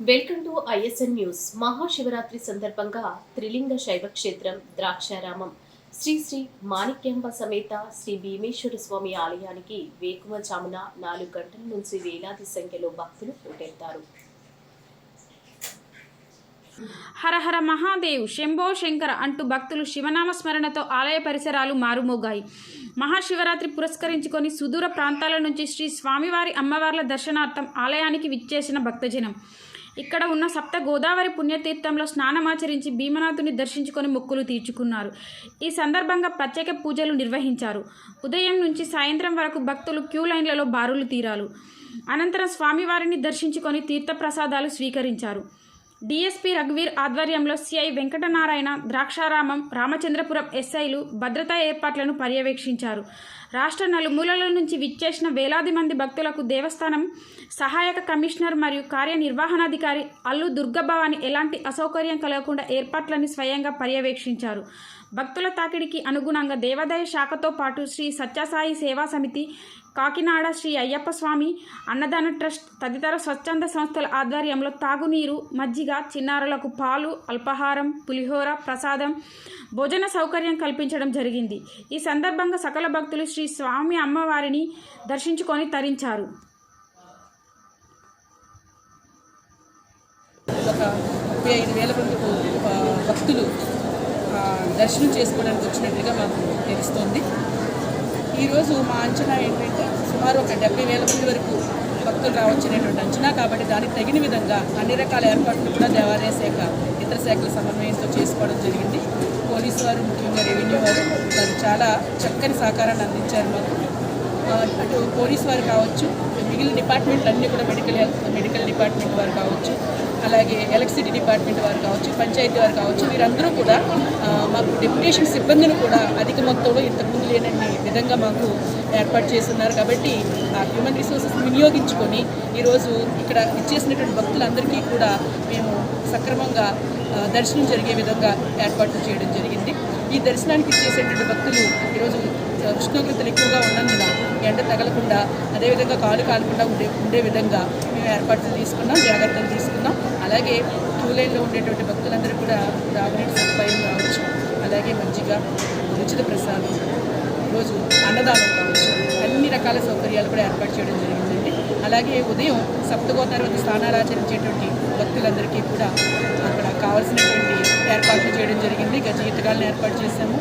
Welcome to ISN news. Mahashivaratri సందర్భంగా త్రిలింగ శైవ క్షేత్రం ద్రాక్షారామం. శ్రీ శ్రీ మాణిక్యంబ సమేత శ్రీ భీమేశ్వర స్వామి ఆలయానికి వేకువజామున నాలుగు గంటల నుంచి వేలాది సంఖ్యలో భక్తులు పోటెత్తారు. హరహర మహాదేవ్ శంభో శంకర అంటూ భక్తులు శివనామ స్మరణతో ఆలయ పరిసరాలు మారుమోగాయి. మహాశివరాత్రి పురస్కరించుకొని సుదూర ప్రాంతాల నుంచి శ్రీ స్వామివారి అమ్మవార్ల దర్శనార్థం ఆలయానికి విచ్చేసిన భక్తజనం. ఇక్కడ ఉన్న సప్త గోదావరి పుణ్యతీర్థంలో స్నానమాచరించి భీమనాథుని దర్శించుకొని మొక్కులు తీర్చుకున్నారు. ఈ సందర్భంగా ప్రత్యేక పూజలు నిర్వహించారు. ఉదయం నుంచి సాయంత్రం వరకు భక్తులు క్యూ లైన్లలో బారులు తీరాలు అనంతరం స్వామివారిని దర్శించుకొని తీర్థప్రసాదాలు స్వీకరించారు. డిఎస్పీ రఘువీర్ ఆధ్వర్యంలో సిఐ వెంకటనారాయణ ద్రాక్షారామం రామచంద్రపురం ఎస్ఐలు భద్రతా ఏర్పాట్లను పర్యవేక్షించారు. రాష్ట్ర నలుమూలల నుంచి విచ్చేసిన వేలాది మంది భక్తులకు దేవస్థానం సహాయక కమిషనర్ మరియు కార్యనిర్వహణాధికారి అల్లు దుర్గభవాని ఎలాంటి అసౌకర్యం కలగకుండా ఏర్పాట్లని స్వయంగా పర్యవేక్షించారు. భక్తుల తాకిడికి అనుగుణంగా దేవాదాయ శాఖతో పాటు శ్రీ సత్యసాయి సేవా సమితి కాకినాడ శ్రీ అయ్యప్ప స్వామి అన్నదాన ట్రస్ట్ తదితర స్వచ్ఛంద సంస్థల ఆధ్వర్యంలో తాగునీరు మజ్జిగ చిన్నారులకు పాలు అల్పాహారం పులిహోర ప్రసాదం భోజన సౌకర్యం కల్పించడం జరిగింది. ఈ సందర్భంగా సకల భక్తులు శ్రీ స్వామి అమ్మవారిని దర్శించుకొని తరించారు. ఒక ముప్పై ఐదు వేల మందికి భక్తులు దర్శనం చేసుకోవడానికి వచ్చినట్టుగా మాకు తెలుస్తోంది. ఈరోజు మా అంచనా ఏంటంటే సుమారు ఒక డెబ్బై వేల మంది వరకు భక్తులు రావచ్చినటువంటి అంచనా. కాబట్టి దానికి తగిన విధంగా అన్ని రకాల ఏర్పాట్లు కూడా దేవాలయ శాఖ ఇతర శాఖల సమన్వయంతో చేసుకోవడం జరిగింది. పోలీసు వారు ముఖ్యంగా రెవెన్యూ వారు చాలా చక్కని సహకారాన్ని అందించారు మాకు. అటు పోలీస్ వారు కావచ్చు మిగిలిన డిపార్ట్మెంట్లు అన్నీ కూడా మెడికల్ హెల్త్ మెడికల్ డిపార్ట్మెంట్ వారు కావచ్చు అలాగే ఎలక్ట్రిసిటీ డిపార్ట్మెంట్ వారు కావచ్చు పంచాయతీ వారు కావచ్చు వీరందరూ కూడా మాకు డెప్యుటేషన్ సిబ్బందిని కూడా అధిక మొత్తంలో ఇంతకుముందు లేనన్ని విధంగా మాకు ఏర్పాటు చేస్తున్నారు. కాబట్టి ఆ హ్యూమన్ రిసోర్సెస్ వినియోగించుకొని ఈరోజు ఇక్కడ ఇచ్చేసినటువంటి భక్తులందరికీ కూడా మేము సక్రమంగా దర్శనం జరిగే విధంగా ఏర్పాట్లు చేయడం జరిగింది. ఈ దర్శనానికి ఇచ్చేసేటువంటి భక్తులు ఈరోజు ఉష్ణోగ్రతలు ఎక్కువగా ఉన్నందున ఎండ తగలకుండా అదేవిధంగా కాలు కాలకుండా ఉండే ఉండే విధంగా మేము ఏర్పాట్లు తీసుకున్నాం జాగ్రత్తలు తీసుకున్నాం. అలాగే టూ లైన్లో ఉండేటువంటి భక్తులందరూ కూడా తాగునీటి సదుపాయం కావచ్చు. అలాగే మంచిగా ఉచిత ప్రసాదం ఈరోజు అన్నదానం కావచ్చు. అన్ని రకాల సౌకర్యాలు కూడా ఏర్పాటు చేయడం జరిగిందండి. అలాగే ఉదయం సప్తగోదావరి స్థానాలు ఆచరించేటువంటి భక్తులందరికీ కూడా అక్కడ కావాల్సినటువంటి ఏర్పాట్లు చేయడం జరిగింది. గజ ఈతగాలను ఏర్పాటు చేశాము.